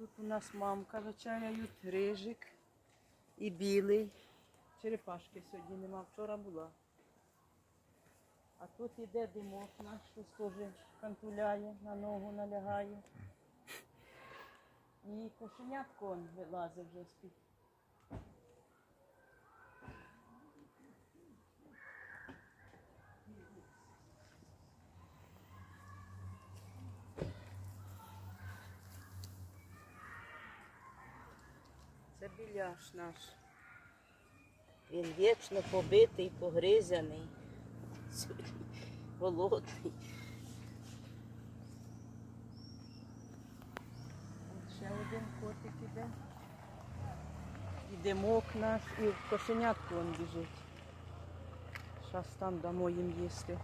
Тут у нас мамка вечеряють, рижик і білий. Черепашки сьогодні нема, вчора була. А тут іде димок наш, щось теж кантуляє, на ногу налягає. І кошенятко вилазить вже з-під. Це біляш наш. Він вічно побитий, погризаний, голодний. Ще один котик іде. І димок наш, і кошенятку він біжить. Зараз там дамо їм їсти.